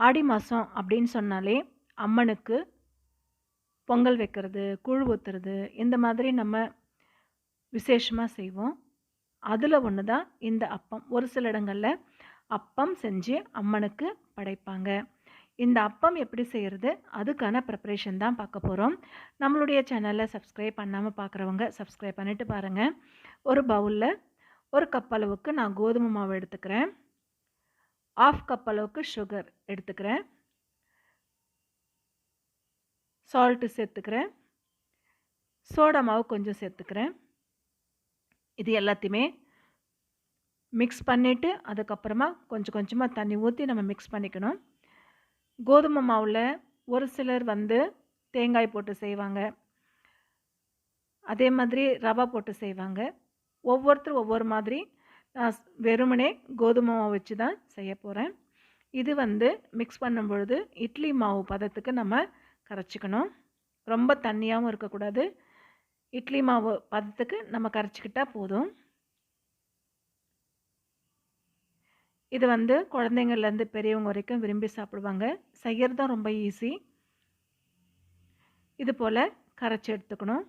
ஆடி மாதம் அப்படின்னு சொன்னாலே அம்மனுக்கு பொங்கல் வைக்கிறது கூழ் ஊற்றுறது இந்த மாதிரி நம்ம விசேஷமாக செய்வோம். அதில் ஒன்று தான் இந்த அப்பம். ஒரு சில இடங்களில் அப்பம் செஞ்சு அம்மனுக்கு படைப்பாங்க. இந்த அப்பம் எப்படி செய்கிறது அதுக்கான ப்ரிப்ரேஷன் தான் பார்க்க போகிறோம் நம்மளுடைய சேனலை சப்ஸ்கிரைப் பண்ணாமல் பார்க்குறவங்க சப்ஸ்கிரைப் பண்ணிவிட்டு பாருங்கள் ஒரு பவுலில் ஒரு கப் அளவுக்கு நான் கோதுமை மாவு எடுத்துக்கிறேன். ஆஃப் கப் அளவுக்கு சுகர் எடுத்துக்கிறேன். சால்ட்டு சேர்த்துக்கிறேன். சோடா மாவு கொஞ்சம் சேர்த்துக்கிறேன். இது எல்லாத்தையுமே மிக்ஸ் பண்ணிவிட்டு அதுக்கப்புறமா கொஞ்சம் கொஞ்சமாக தண்ணி ஊற்றி நம்ம மிக்ஸ் பண்ணிக்கணும். கோதுமை மாவில் ஒரு சிலர் வந்து தேங்காய் போட்டு செய்வாங்க. அதே மாதிரி ரவா போட்டு செய்வாங்க. ஒவ்வொருத்தரும் ஒவ்வொரு மாதிரி நான் வெறுமனே கோதுமை மாவு வச்சு தான் செய்ய போகிறேன் இது வந்து மிக்ஸ் பண்ணும் பொழுது இட்லி மாவு பதத்துக்கு நம்ம கரைச்சிக்கணும். ரொம்ப தண்ணியாகவும் இருக்கக்கூடாது. இட்லி மாவு பதத்துக்கு நம்ம கரைச்சிக்கிட்டால் போதும். இது வந்து குழந்தைங்கள்லேருந்து பெரியவங்க வரைக்கும் விரும்பி சாப்பிடுவாங்க. செய்கிறது தான் ரொம்ப ஈஸி இது போல் கரைச்சி எடுத்துக்கணும்.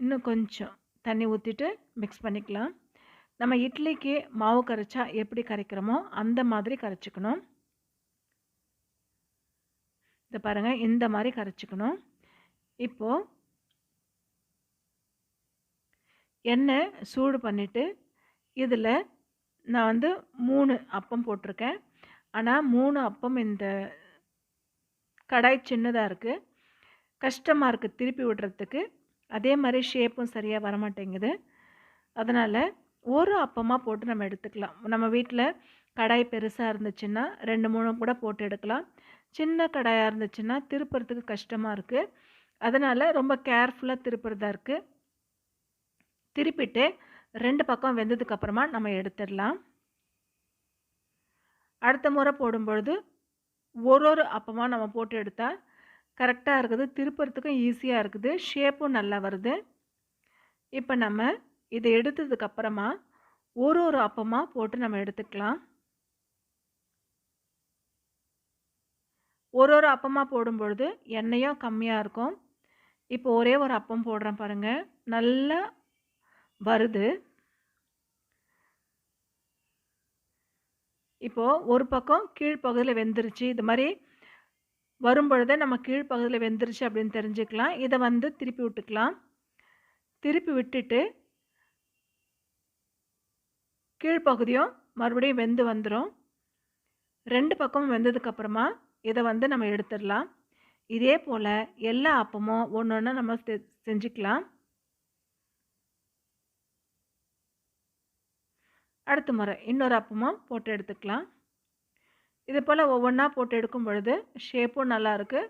இன்னும் கொஞ்சம். தண்ணி ஊற்றிட்டு மிக்ஸ் பண்ணிக்கலாம். நம்ம இட்லிக்கு மாவு கரைச்சா எப்படி கரைக்கிறோமோ அந்த மாதிரி கரைச்சிக்கணும். இதை பாருங்கள் இந்த மாதிரி கரைச்சிக்கணும். இப்போது எண்ணெய் சூடு பண்ணிவிட்டு இதில் நான் வந்து மூணு அப்பம் போட்டிருக்கேன். ஆனால் மூணு அப்பம் இந்த கடாய் சின்னதாக இருக்குது கஷ்டமாக இருக்குது திருப்பி விடுறதுக்கு. அதே மாதிரி ஷேப்பும் சரியாக வரமாட்டேங்குது. அதனால் ஒரு அப்பமாக போட்டு நம்ம எடுத்துக்கலாம். நம்ம வீட்டில் கடாய் பெருசாக இருந்துச்சுன்னா ரெண்டு மூணு கூட போட்டு எடுக்கலாம். சின்ன கடாயாக இருந்துச்சுன்னா திருப்புறதுக்கு கஷ்டமாக இருக்குது அதனால் ரொம்ப கேர்ஃபுல்லாக திருப்புறதா இருக்குது திருப்பிட்டு ரெண்டு பக்கம் வெந்ததுக்கப்புறமா நம்ம எடுத்துடலாம். அடுத்த முறை போடும்பொழுது ஒரு ஒரு அப்பமாக நம்ம போட்டு எடுத்தால் கரெக்டாக இருக்குது. திருப்புறத்துக்கும் ஈஸியாக இருக்குது. ஷேப்பும் நல்லா வருது. இப்போ நம்ம இதை எடுத்ததுக்கப்புறமா ஒரு ஒரு அப்பமாக போட்டு நம்ம எடுத்துக்கலாம். ஒரு ஒரு அப்பமாக போடும்பொழுது எண்ணெயும் கம்மியாக இருக்கும். இப்போ ஒரே ஒரு அப்பம் போடுறேன் பாருங்கள் நல்லா வருது. இப்போது ஒரு பக்கம் கீழ்ப்பகுதியில் வெந்துருச்சு. இது மாதிரி வரும்பொழுதே நம்ம கீழ்ப்பகுதியில் வெந்துருச்சு அப்படின்னு தெரிஞ்சுக்கலாம். இதை வந்து திருப்பி விட்டுக்கலாம். திருப்பி விட்டுட்டு கீழ்ப்பகுதியும் மறுபடியும் வெந்து வந்துடும் ரெண்டு பக்கமும் வெந்ததுக்கப்புறமா இதை வந்து நம்ம எடுத்துடலாம். இதே போல் எல்லா அப்பமும் ஒன்று ஒன்று நம்ம செஞ்சுக்கலாம். அடுத்த முறை இன்னொரு அப்பமும் போட்டு எடுத்துக்கலாம். இது போல் ஒவ்வொன்றா போட்டு எடுக்கும் பொழுது ஷேப்பும் நல்லாயிருக்கு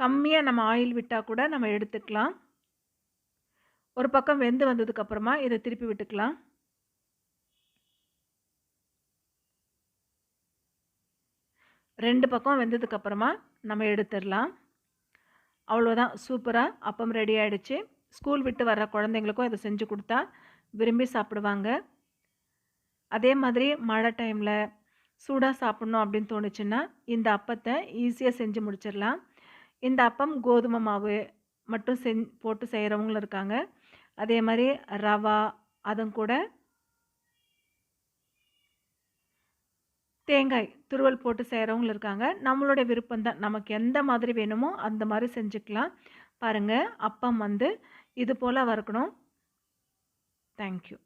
கம்மியாக நம்ம ஆயில் விட்டால் கூட நம்ம எடுத்துக்கலாம். ஒரு பக்கம் வெந்து வந்ததுக்கப்புறமா இதை திருப்பி விட்டுக்கலாம். ரெண்டு பக்கம் வெந்ததுக்கப்புறமா நம்ம எடுத்துடலாம். அவ்வளோதான் சூப்பராக அப்பம் ரெடி ஆகிடுச்சு ஸ்கூல் விட்டு வர்ற குழந்தைங்களுக்கும் இதை செஞ்சு கொடுத்தா விரும்பி சாப்பிடுவாங்க. அதே மாதிரி மழை டைமில் சூடாக சாப்பிட்ணும் அப்படின்னு தோணுச்சுன்னா இந்த அப்பத்தை ஈஸியாக செஞ்சு முடிச்சிடலாம். இந்த அப்பம் கோதுமை மாவு மட்டும் செஞ் போட்டு செய்கிறவங்களும் இருக்காங்க. அதே மாதிரி ரவா அதுவும் கூட தேங்காய் துருவல் போட்டு செய்கிறவங்களும் இருக்காங்க. நம்மளுடைய விருப்பம் தான். நமக்கு எந்த மாதிரி வேணுமோ அந்த மாதிரி செஞ்சுக்கலாம். பாருங்கள் அப்பம் வந்து இது போல் வறுக்கணும். தேங்க்யூ